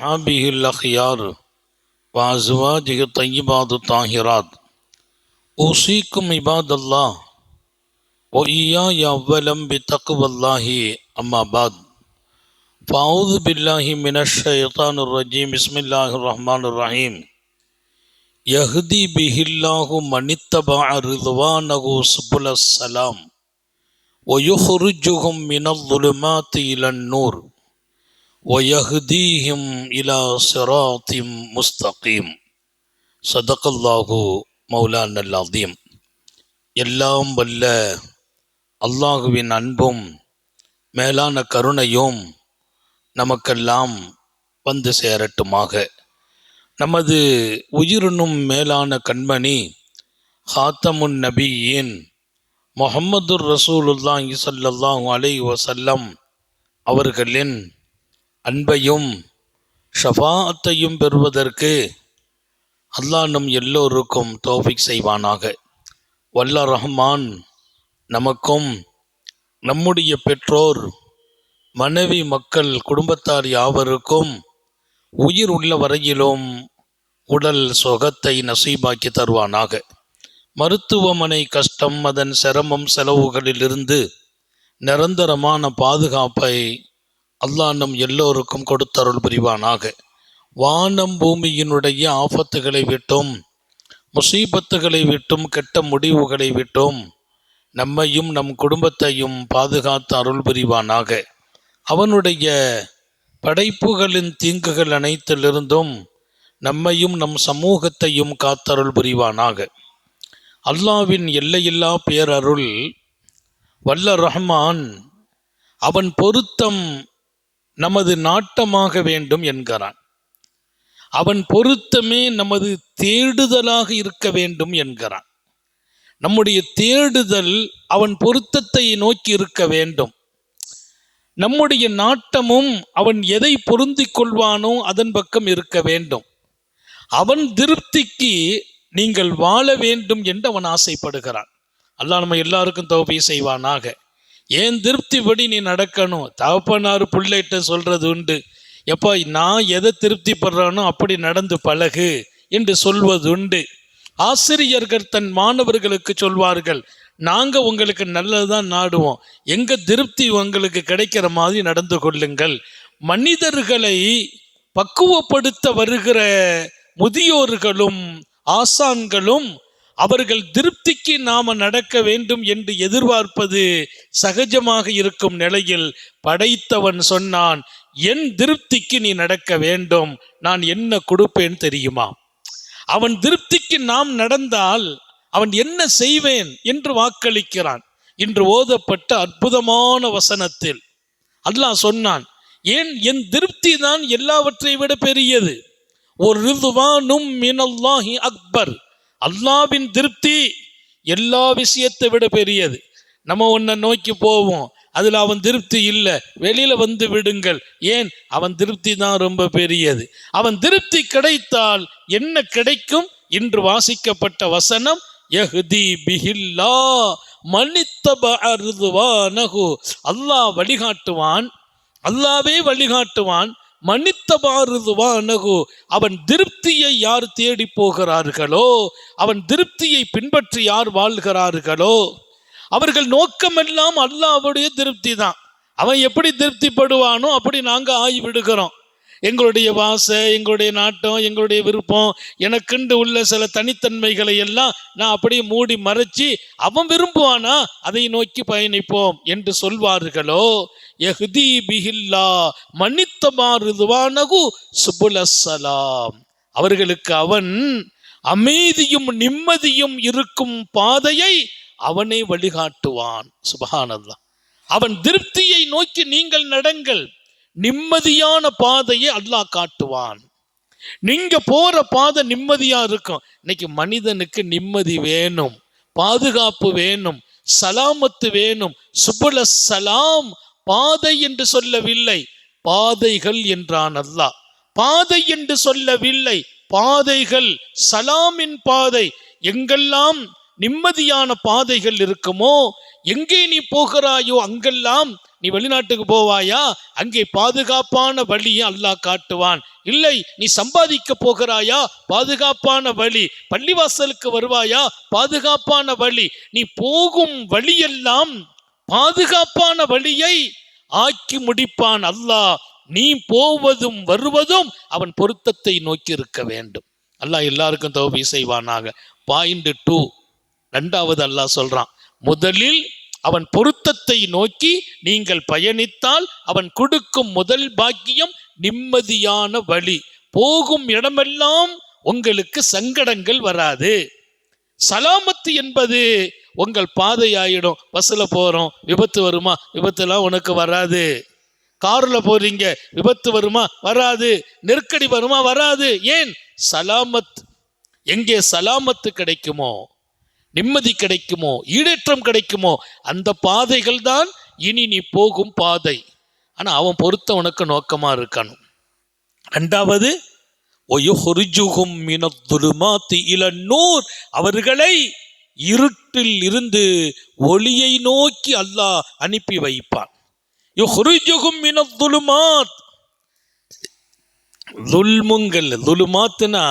أصحابه الأخيار وأزواجه الطيبات الطاهرات أوصيكم عباد الله وإياي أولا بتقوى الله أما بعد فأعوذ بالله من الشيطان الرجيم بسم الله الرحمن الرحيم يهدي به الله من اتبع رضوانه سبل السلام ويخرجهم من الظلمات إلى النور ஒயஹ்தீஹிம் இலா சிராத்திம் முஸ்தகீம் சதகல்லாஹு மௌலான் அல்லாதீம் எல்லாம் வல்ல அல்லாஹுவின் அன்பும் மேலான கருணையும் நமக்கெல்லாம் வந்து சேரட்டுமாக. நமது உயிரினும் மேலான கண்மணி ஹாத்தமுன் நபியின் முகமது ரசூலுல்லாஹி சல்லாஹூ அலை வசல்லம் அவர்களின் அன்பையும் ஷஃபாத்தையும் பெறுவதற்கு அல்லாஹ் நம் எல்லோருக்கும் தோஃபிக் செய்வானாக. வல்ல ரஹ்மான் நமக்கும் நம்முடைய பெற்றோர் மனைவி மக்கள் குடும்பத்தார் யாவருக்கும் உயிர் உள்ள வரையிலும் உடல் சுகத்தை நசீபாக்கி தருவானாக. மருத்துவமனை கஷ்டம் அதன் சிரமம் செலவுகளிலிருந்து நிரந்தரமான பாதுகாப்பை அல்லாஹ் நம் எல்லோருக்கும் கொடுத்தருள் புரிவானாக. வானம் பூமியினுடைய ஆபத்துகளை விட்டும் முசீபத்துகளை விட்டும் கெட்ட முடிவுகளை விட்டும் நம்மையும் நம் குடும்பத்தையும் பாதுகாத்து அருள் புரிவானாக. அவனுடைய படைப்புகளின் தீங்குகள் அனைத்திலிருந்தும் நம்மையும் நம் சமூகத்தையும் காத்தருள் புரிவானாக. அல்லாவின் எல்லையில்லா பேரருள் வல்ல ரஹ்மான் அவன் பொருத்தம் நமது நாட்டமாக வேண்டும் என்கிறான். அவன் பொருத்தமே நமது தேடுதலாக இருக்க வேண்டும் என்கிறான். நம்முடைய தேடுதல் அவன் பொருத்தத்தை நோக்கி இருக்க வேண்டும். நம்முடைய நாட்டமும் அவன் எதை பொருந்திக் கொள்வானோ அதன் பக்கம் இருக்க வேண்டும். அவன் திருப்திக்கு நீங்கள் வாழ வேண்டும் என்று அவன் ஆசைப்படுகிறான். அல்லாஹ் நம்ம எல்லாருக்கும் தோப்பை செய்வானாக. ஏன் திருப்திப்படி நீ நடக்கணும்? தகப்பனார் பிள்ளைகிட்ட சொல்றது உண்டு. எப்பா நான் எதை திருப்திப்படுறானோ அப்படி நடந்து பழகு என்று சொல்வது உண்டு. ஆசிரியர்கள் தன் மாணவர்களுக்கு சொல்வார்கள் நாங்கள் உங்களுக்கு நல்லதுதான் நாடுவோம். எங்கள் திருப்தி உங்களுக்கு கிடைக்கிற மாதிரி நடந்து கொள்ளுங்கள். மனிதர்களை பக்குவப்படுத்த வருகிற முதியோர்களும் ஆசான்களும் அவர்கள் திருப்திக்கு நாம நடக்க வேண்டும் என்று எதிர்பார்ப்பது சகஜமாக இருக்கும் நிலையில் படைத்தவன் சொன்னான் என் திருப்திக்கு நீ நடக்க வேண்டும். நான் என்ன கொடுப்பேன் தெரியுமா? அவன் திருப்திக்கு நாம் நடந்தால் அவன் என்ன செய்வேன் என்று வாக்களிக்கிறான். இன்று ஓதப்பட்ட அற்புதமான வசனத்தில் அல்லாஹ் சொன்னான் ஏன்? என் திருப்தி தான் எல்லாவற்றை விட பெரியது. ஒரு ரிதுவானும் மினல்லாஹி அக்பர். அல்லாவின் திருப்தி எல்லா விஷயத்தை விட பெரியது. நம்ம ஒன்றை நோக்கி போவோம். அதில் அவன் திருப்தி இல்லை. வெளியில் வந்து விடுங்கள். ஏன்? அவன் திருப்தி தான் ரொம்ப பெரியது. அவன் திருப்தி கிடைத்தால் என்ன கிடைக்கும்? இன்று வாசிக்கப்பட்ட வசனம் எஹ்தி பிஹில்லா மன்னித்தபு அல்லாஹ் வழிகாட்டுவான். அல்லாவே வழிகாட்டுவான். மன்னித்தபாருதுவானகு. அவன் திருப்தியை யார் தேடி போகிறார்களோ அவன் திருப்தியை பின்பற்றி யார் வாழ்கிறார்களோ அவர்கள் நோக்கமெல்லாம் அல்லாவுடைய திருப்தி தான். அவன் எப்படி திருப்திப்படுவானோ அப்படி நாங்கள் ஆகி விடுகிறோம் எங்களுடைய வாசை எங்களுடைய நாட்டம் எங்களுடைய விருப்பம் எனக்குண்டு உள்ள சில தனித்தன்மைகளை எல்லாம் நான் அப்படியே மூடி மறைச்சி அவன் விரும்புவானா? அதை நோக்கி பயணிப்போம் என்று சொல்வார்களோ? எஹ்தி பிஹில்லா மன்னித்தமாறுதுவானகு சுபுலசலாம் அவர்களுக்கு அவன் அமைதியும் நிம்மதியும் இருக்கும் பாதையை அவனை வழிகாட்டுவான். சுபகானந்தான் அவன் திருப்தியை நோக்கி நீங்கள் நடங்கள். நிம்மதியான பாதையை அல்லாஹ் காட்டுவான். நீங்க போற பாதை நிம்மதியா இருக்கும். இன்னைக்கு மனிதனுக்கு நிம்மதி வேணும். பாதுகாப்பு வேணும். சலாமத்து வேணும். சுபுல சலாம் பாதை என்று சொல்லவில்லை. பாதைகள் என்றான் அல்லாஹ். பாதை என்று சொல்லவில்லை. பாதைகள் சலாமின் பாதை. எங்கெல்லாம் நிம்மதியான பாதைகள் இருக்குமோ எங்கே நீ போகிறாயோ அங்கெல்லாம் நீ வெளிநாட்டுக்கு போவாயா? அங்கே பாதுகாப்பான வழியை அல்லாஹ் காட்டுவான். இல்லை நீ சம்பாதிக்க போகிறாயா? பாதுகாப்பான வழி. பள்ளிவாசலுக்கு வருவாயா? பாதுகாப்பான வழி. நீ போகும் வழியெல்லாம் பாதுகாப்பான வழியை ஆக்கி முடிப்பான் அல்லாஹ். நீ போவதும் வருவதும் அவன் பொருத்தத்தை நோக்கி இருக்க வேண்டும். அல்லாஹ் எல்லாருக்கும் தோல்வி செய்வானாக. பாயிண்ட் டூ ரெண்டாவது அல்லாஹ் சொல்றான். முதலில் அவன் பொருத்தத்தை நோக்கி நீங்கள் பயணித்தால் அவன் கொடுக்கும் முதல் பாக்கியம் நிம்மதியான வழி. போகும் இடமெல்லாம் உங்களுக்கு சங்கடங்கள் வராது. சலாமத்து என்பது உங்கள் பாதையாயிடும். பஸ்ஸில் போகிறோம் விபத்து வருமா? விபத்துலாம் உனக்கு வராது. காரில் போறீங்க விபத்து வருமா? வராது. நெருக்கடி வருமா? வராது. ஏன்? சலாமத். எங்கே சலாமத்து கிடைக்குமோ நிம்மதி கிடைக்குமோ? ஈடேற்றம் கிடைக்குமோ? அந்த பாதைகள் தான் இனி நீ போகும் பாதை. ஆனால் அவன் பொறுத்த உனக்கு நோக்கமாக இருக்கணும் ரெண்டாவது ஒயுஹுரிஜுகும் மினத்துலுமாத்தி இளநூர் அவர்களை இருட்டில் இருந்து ஒளியை நோக்கி அல்லாஹ் அனுப்பி வைப்பான். யுஹ்ரிஜுகும் மினத்துலுமாத் துல்முங்கள் துலுமாத்துனா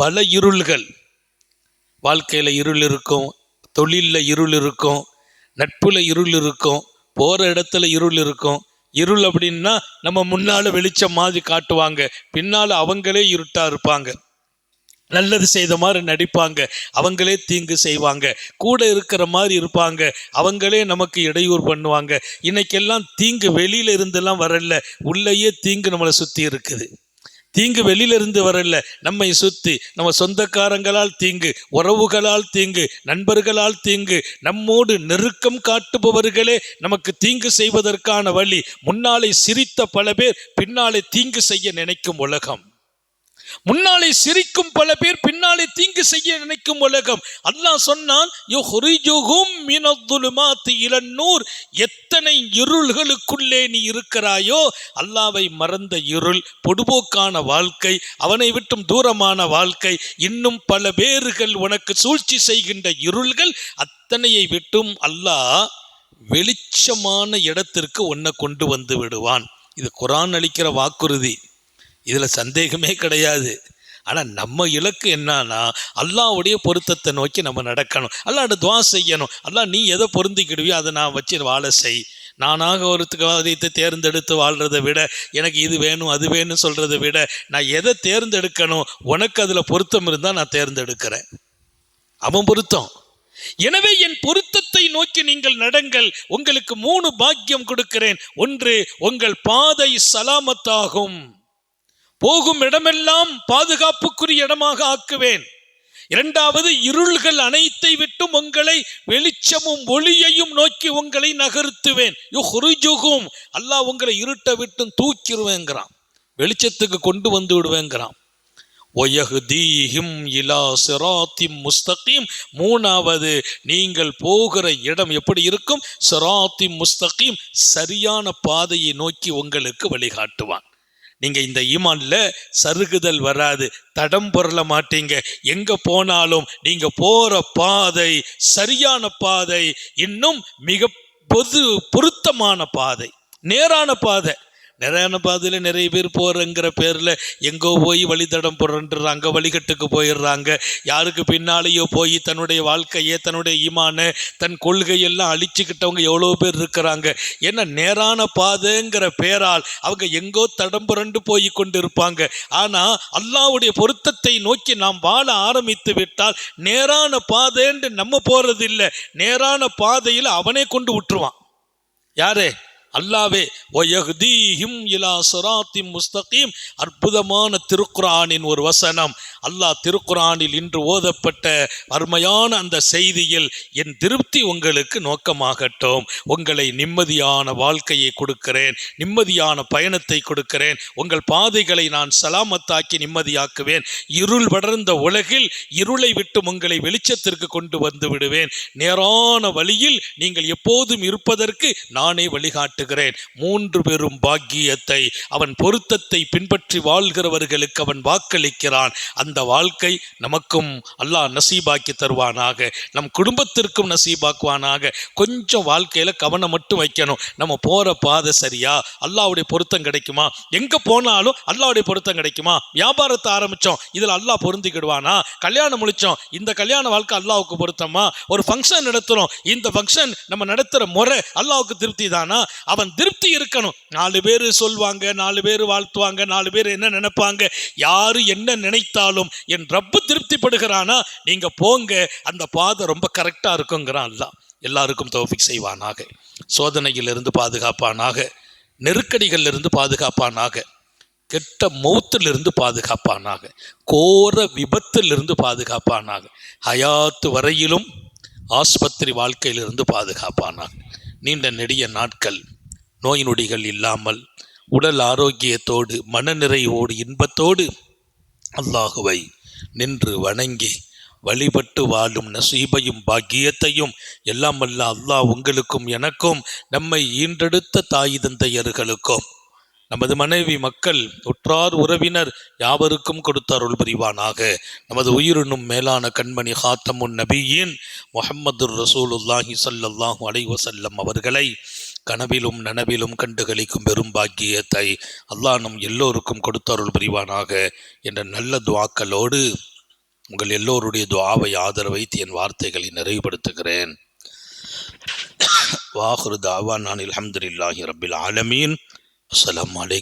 பல இருள்கள். வாழ்க்கையில் இருள் இருக்கும் தொழிலில் இருள் இருக்கும் நட்பில் இருள் இருக்கும் போகிற இடத்துல இருள் இருக்கும். இருள் அப்படின்னா நம்ம முன்னால் வெளிச்சம் மாதிரி காட்டுவாங்க பின்னால் அவங்களே இருட்டாக இருப்பாங்க. நல்லது செய்த மாதிரி நடிப்பாங்க அவங்களே தீங்கு செய்வாங்க. கூட இருக்கிற மாதிரி இருப்பாங்க அவங்களே நமக்கு இடையூறு பண்ணுவாங்க. இன்னைக்கெல்லாம் தீங்கு வெளியில இருந்தெல்லாம் வரல உள்ளேயே தீங்கு நம்மளை சுற்றி இருக்குது. தீங்கு வெளியில இருந்து வரல. நம்மை சுத்தி நம்ம சொந்தக்காரங்களால் தீங்கு உறவுகளால் தீங்கு நண்பர்களால் தீங்கு நம்மோடு நெருக்கம் காட்டுபவர்களே நமக்கு தீங்கு செய்வதற்கான வழி முன்னாலே சிரித்த பல பேர் பின்னாலே தீங்கு செய்ய நினைக்கும் உலகம். முன்னாலே சிரிக்கும் பல பேர் பின்னாலே தீங்கு செய்ய நினைக்கும் உலகம். அல்லாஹ் சொன்னான் யுஹ்ரிஜுஹும் எத்தனை இருள்களுக்குள்ளே நீ இருக்கிறாயோ அல்லாவை மறந்த இருள் பொடுபோக்கான வாழ்க்கை அவனை விட்டும் தூரமான வாழ்க்கை இன்னும் பல பேர்கள் உனக்கு சூழ்ச்சி செய்கின்ற இருள்கள் அத்தனையை விட்டும் அல்லாஹ் வெளிச்சமான இடத்திற்கு உன்னை கொண்டு வந்து விடுவான். இது குரான் அளிக்கிற வாக்குறுதி. இதில் சந்தேகமே கிடையாது. ஆனால் நம்ம இலக்கு என்னன்னா அல்லாவுடைய பொருத்தத்தை நோக்கி நம்ம நடக்கணும். அல்லாட துவா செய்யணும். அல்லா நீ எதை பொருந்திக்கிடுவியோ அதை நான் வச்சு வாழ செய். நானாக ஒரு காரியத்தை தேர்ந்தெடுத்து வாழ்கிறத விட எனக்கு இது வேணும் அது வேணும் சொல்கிறத விட நான் எதை தேர்ந்தெடுக்கணும் உனக்கு அதில் பொருத்தம் இருந்தால் நான் தேர்ந்தெடுக்கிறேன். அவன் பொருத்தம். எனவே என் பொருத்தத்தை நோக்கி நீங்கள் நடங்கள். உங்களுக்கு மூணு பாக்கியம் கொடுக்கிறேன். ஒன்று உங்கள் பாதை சலாமத்தாகும். போகும் இடமெல்லாம் பாதுகாப்புக்குரிய இடமாக ஆக்குவேன். இரண்டாவது இருள்கள் அனைத்தை விட்டும் உங்களை வெளிச்சமும் ஒளியையும் நோக்கி உங்களை நகர்த்துவேன். யுஹ்ரிஜுகும் அல்லாஹ் உங்களை இருட்ட விட்டும் தூக்கிடுவேங்கிறான். வெளிச்சத்துக்கு கொண்டு வந்து விடுவேங்கிறான். ஒயஹ்தீஹிம் இலா சிராத்திம் முஸ்தகீம். மூணாவது நீங்கள் போகிற இடம் எப்படி இருக்கும்? சிராத்திம் முஸ்தகீம் சரியான பாதையை நோக்கி உங்களுக்கு வழிகாட்டுவான். நீங்கள் இந்த ஈமான்ல சருகுதல் வராது. தடம் பொருள மாட்டீங்க. எங்கே போனாலும் நீங்கள் போகிற பாதை சரியான பாதை இன்னும் மிக பொது பொருத்தமான பாதை நேரான பாதை. நேரான பாதையில் நிறைய பேர் போகிறங்கிற பேரில் எங்கோ போய் வழித்தடம் போடுறன்றாங்க வழிகட்டுக்கு போயிடுறாங்க. யாருக்கு பின்னாலேயோ போய் தன்னுடைய வாழ்க்கையை தன்னுடைய ஈமான தன் கொள்கையெல்லாம் அழிச்சுக்கிட்டவங்க எவ்வளோ பேர் இருக்கிறாங்க. ஏன்னா நேரான பாதைங்கிற பேரால் அவங்க எங்கோ தடம் புரண்டு போய் கொண்டு இருப்பாங்க ஆனால் அல்லாவுடைய பொருத்தத்தை நோக்கி நாம் வாழ ஆரம்பித்து விட்டால் நேரான பாதைன்னு நம்ம போகிறதில்லை நேரான பாதையில் அவனே கொண்டு விட்டுருவான். யாரே? அல்லாவே ஒயஹ்தீஹிம் இலா சுராத்திம் முஸ்தகீம். அற்புதமான திருக்குரானின் ஒரு வசனம். அல்லாஹ் திருக்குரானில் இன்று ஓதப்பட்ட அருமையான அந்த செய்தியில் என் திருப்தி உங்களுக்கு நோக்கமாகட்டும். உங்களை நிம்மதியான வாழ்க்கையை கொடுக்கிறேன். நிம்மதியான பயணத்தை கொடுக்கிறேன். உங்கள் பாதைகளை நான் சலாமத்தாக்கி நிம்மதியாக்குவேன். இருள் வளர்ந்த உலகில் இருளை விட்டு உங்களை வெளிச்சத்திற்கு கொண்டு வந்து விடுவேன். நேரான வழியில் நீங்கள் எப்போதும் இருப்பதற்கு நானே வழிகாட்டு காட்டுகிறேன் மூன்று பெரும் பாக்கியத்தை அவன் பொருத்தத்தை பின்பற்றி வாழ்கிறவர்களுக்கு அவன் வாக்களிக்கிறான். அந்த வாழ்க்கை நமக்கும் அல்லாஹ் நசீபாக்கி தருவானாக. நம் குடும்பத்திற்கும் நசீபாக்குவானாக. கொஞ்சம் வாழ்க்கையில் கவனம் மட்டும் வைக்கணும். நம்ம போகிற பாதை சரியா? அல்லாவுடைய பொருத்தம் கிடைக்குமா? எங்கே போனாலும் அல்லாவுடைய பொருத்தம் கிடைக்குமா? வியாபாரத்தை ஆரம்பித்தோம் இதில் அல்லாஹ் பொருந்திக்கிடுவானா? கல்யாணம் முடித்தோம் இந்த கல்யாண வாழ்க்கை அல்லாவுக்கு பொருத்தமா? ஒரு ஃபங்க்ஷன் நடத்துகிறோம் இந்த ஃபங்க்ஷன் நம்ம நடத்துகிற முறை அல்லாவுக்கு திருப்தி தானா? அவன் திருப்தி இருக்கணும். நாலு பேர் சொல்வாங்க நாலு பேர் வாழ்த்துவாங்க நாலு பேர் என்ன நினைப்பாங்க யாரு என்ன நினைத்தாலும் என் ரப்பு திருப்திப்படுகிறானா நீங்க போங்க அந்த பாதை ரொம்ப கரெக்டாக இருக்குங்கிறான் அல்ல எல்லாருக்கும் தோஃபிக் செய்வானாக. சோதனையிலிருந்து பாதுகாப்பானாக. நெருக்கடிகளிலிருந்து பாதுகாப்பானாக. கெட்ட மௌத்திலிருந்து பாதுகாப்பானாக. கோர விபத்திலிருந்து பாதுகாப்பானாக. ஹயாத்து வரையிலும் ஆஸ்பத்திரி வாழ்க்கையிலிருந்து பாதுகாப்பானாக. நீண்ட நெடிய நாட்கள் நோய் நொடிகள் இல்லாமல் உடல் ஆரோக்கியத்தோடு மனநிறைவோடு இன்பத்தோடு அல்லாஹுவை நின்று வணங்கி வழிபட்டு வாழும் நசீபையும் பாக்கியத்தையும் எல்லாம் அல்ல அல்லாஹ் உங்களுக்கும் எனக்கும் நம்மை ஈன்றெடுத்த தாய் தந்தையர்களுக்கும். நமது மனைவி மக்கள் உற்றார் உறவினர் யாவருக்கும் கொடுத்த அருள் புரிவானாக. நமது உயிரினும் மேலான கண்மணி ஹாத்தமுன் நபியின் முஹம்மது ரசூலுல்லாஹி சல்லாஹூ அலைவசல்லம் அவர்களை கனவிலும் நனவிலும் கண்டுகளிக்கும் பெரும் பாக்கியத்தை அல்லாஹ் நம் எல்லோருக்கும் கொடுத்த அருள் புரிவானாக என்ற நல்ல துவாக்களோடு உங்கள் எல்லோருடைய துவாவை ஆதரவைத்து என் வார்த்தைகளை நிறைவுபடுத்துகிறேன். வாஹுரு தாவா நான் அலமதுல்லாஹி ரபில் ஆலமீன். அஸ்லாம் அலைக்கும்